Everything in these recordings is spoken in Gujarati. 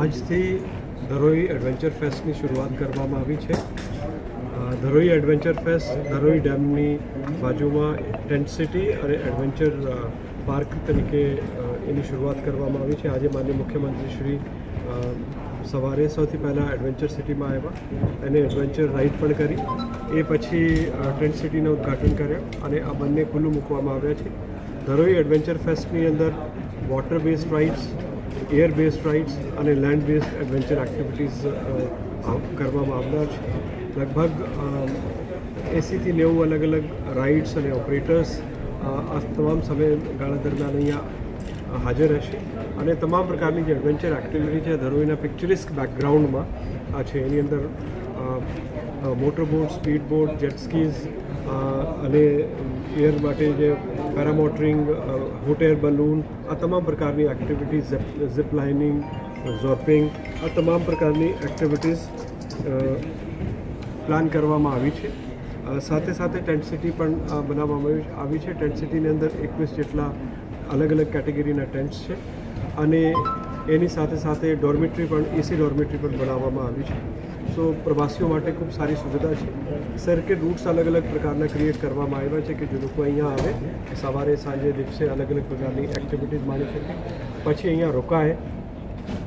આજથી ધરોઈ એડવેન્ચર ફેસ્ટની શરૂઆત કરવામાં આવી છે. ધરોઈ એડવેન્ચર ફેસ્ટ ધરોઈ ડેમની બાજુમાં ટેન્ટ સિટી અને એડવેન્ચર પાર્ક તરીકે એની શરૂઆત કરવામાં આવી છે. આજે માન્ય મુખ્યમંત્રી શ્રી સવારે સૌથી પહેલાં એડવેન્ચર સિટીમાં આવ્યા. એને એડવેન્ચર રાઇડ પણ કરી. એ પછી ટેન્ટ સિટીનું ઉદ્ઘાટન કર્યા અને આ બંને ખુલ્લું મૂકવામાં આવ્યા છે. ધરોઈ એડવેન્ચર ફેસ્ટની અંદર water base rides air base rides અને લેન્ડ બેઝ એડવેન્ચર એક્ટિવિટીઝ કરવામાં આવનાર છે. લગભગ એંસીથી નેવું અલગ અલગ રાઇડ્સ અને ઓપરેટર્સ આ તમામ સમયગાળા દરમિયાન અહીંયા હાજર રહેશે. અને તમામ પ્રકારની જે એડવેન્ચર એક્ટિવિટી છે, ધરોઈના પિક્ચરિસ્ક બેકગ્રાઉન્ડમાં આ છે. એની અંદર motor boat speed boat jet skis અને એર માટે જે પેરામોટરિંગ હોટ એર બલૂન, આ તમામ પ્રકારની એક્ટિવિટીઝ ઝિપ લાઇનિંગ ઝોર્પિંગ આ તમામ પ્રકારની એક્ટિવિટીઝ પ્લાન કરવામાં આવી છે. સાથે સાથે ટેન્ટ સિટી પણ બનાવવામાં આવી છે. ટેન્ટ સિટીની અંદર એકવીસ જેટલા અલગ અલગ કેટેગરીના ટેન્ટ્સ છે. અને એની સાથે સાથે ડોર્મેટરી પણ એસી ડોર્મેટરી પણ બનાવવામાં આવી છે. સો પ્રવાસીઓ માટે ખૂબ સારી સુવિધા છે. સર્કિટ રૂટ્સ અલગ અલગ પ્રકારના ક્રિએટ કરવામાં આવ્યા છે કે જે લોકો અહીંયા આવે સવારે, સાંજે, દિવસે અલગ અલગ પ્રકારની એક્ટિવિટીઝ માણી શકે. પછી અહીંયા રોકાય.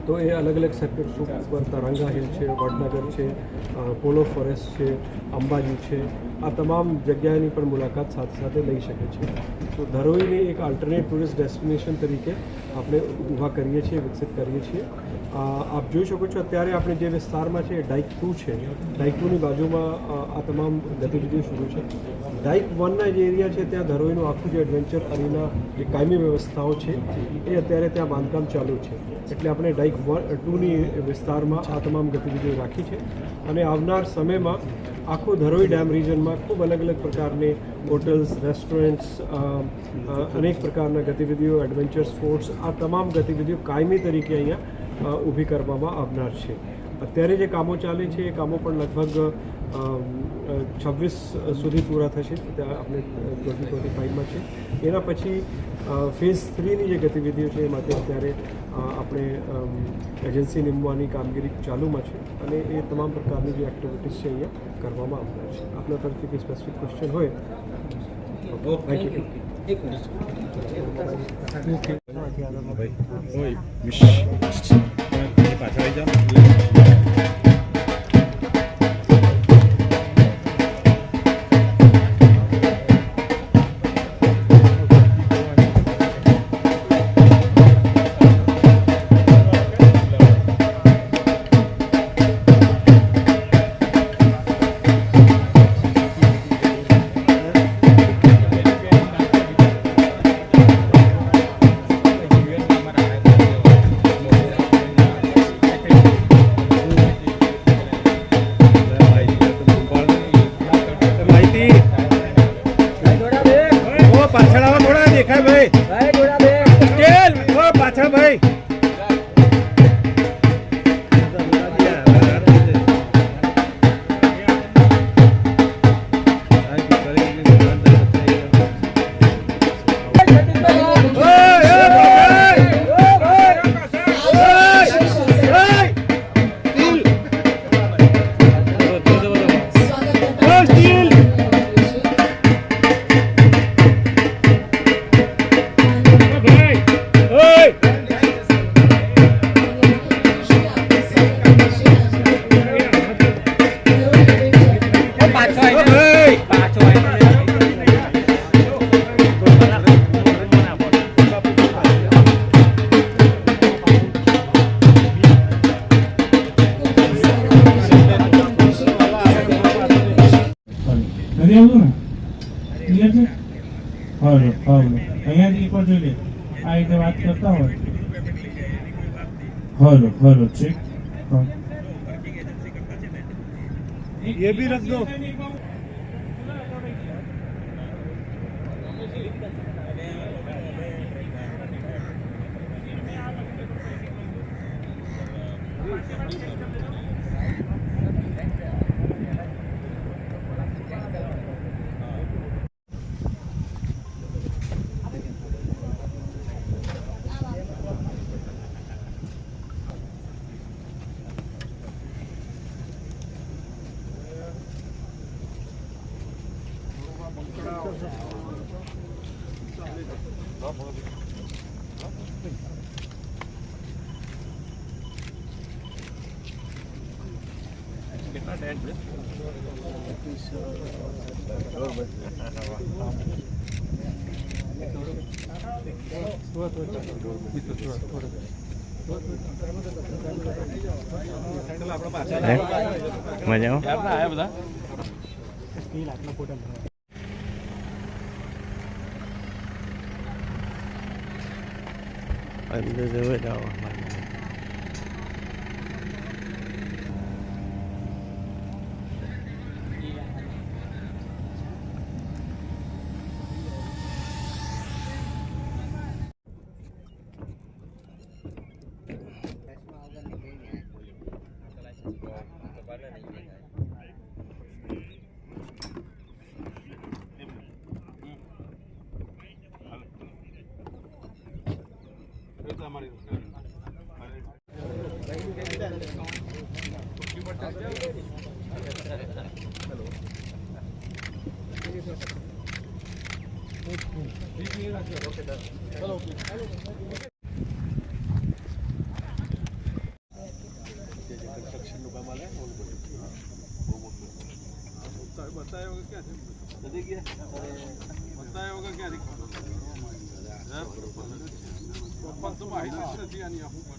તો એ અલગ અલગ સર્કિટ રૂટ પર તરંગા હિલ છે, વડનગર છે પોલો ફોરેસ્ટ છે, અંબાજી છે. આ તમામ જગ્યાની પણ મુલાકાત સાથે સાથે લઈ શકે છે. તો ધરોઈને એક આલ્ટરનેટ ટુરિસ્ટ ડેસ્ટિનેશન તરીકે આપણે ઊભા કરીએ છીએ, વિકસિત કરીએ છીએ. આપ જોઈ શકો છો અત્યારે આપણે જે વિસ્તારમાં છે ડાઇક ટુ છે. ડાઇક ટુની બાજુમાં આ તમામ ગતિવિધિઓ શરૂ છે. ડાઇક વનના જે એરિયા છે, ત્યાં ધરોઈનું આખું જે એડવેન્ચર અરીના જે કાયમી વ્યવસ્થાઓ છે, એ અત્યારે ત્યાં બાંધકામ ચાલુ છે. એટલે આપણે ડાઇક વન ટુની વિસ્તારમાં આ તમામ ગતિવિધિઓ રાખી છે. અને આવનાર સમયમાં આખું ધરોઈ ડેમ રિજનમાં ખૂબ અલગ અલગ પ્રકારની હોટલ્સ રેસ્ટોરન્ટ્સ અનેક પ્રકારના ગતિવિધિઓ એડવેન્ચર સ્પોર્ટ્સ આ તમામ ગતિવિધિઓ કાયમી તરીકે અહીંયા ઊભી કરવામાં આવનાર છે. અત્યારે જે કામો ચાલે છે એ કામો પણ લગભગ છવ્વીસ સુધી પૂરા થશે. આપણે ટ્વેન્ટી ટ્વેન્ટી ફાઇવમાં છે. એના પછી ફેઝ થ્રીની જે ગતિવિધિઓ છે એ માટે અત્યારે આપણે એજન્સી નીમવાની કામગીરી ચાલુમાં છે અને એ તમામ પ્રકારની જે એક્ટિવિટીઝ છે અહીંયા કરવામાં આવનાર છે. આપના તરફથી કોઈ સ્પેસિફિક ક્વેશ્ચન હોય? Thank you એક મિનિટ ભાઈ ઓય મિશ ઘરે આવ્યું ને. ક્લિયર છે? હવે હવે અહીંયાથી એકવાર જોઈ લે. આ રીતે વાત કરતા હોય. હલો હલો ચેક ये भी रख दो different address. મજા આવ્યા બધા સ્ટીલ આટલા ફોટા અંદર જવે જાવ મને બતાવ્યો કે ક્યાં છે બતાવ્યો કે ક્યાંથી ખબર તો માહિતી નથી આની આખું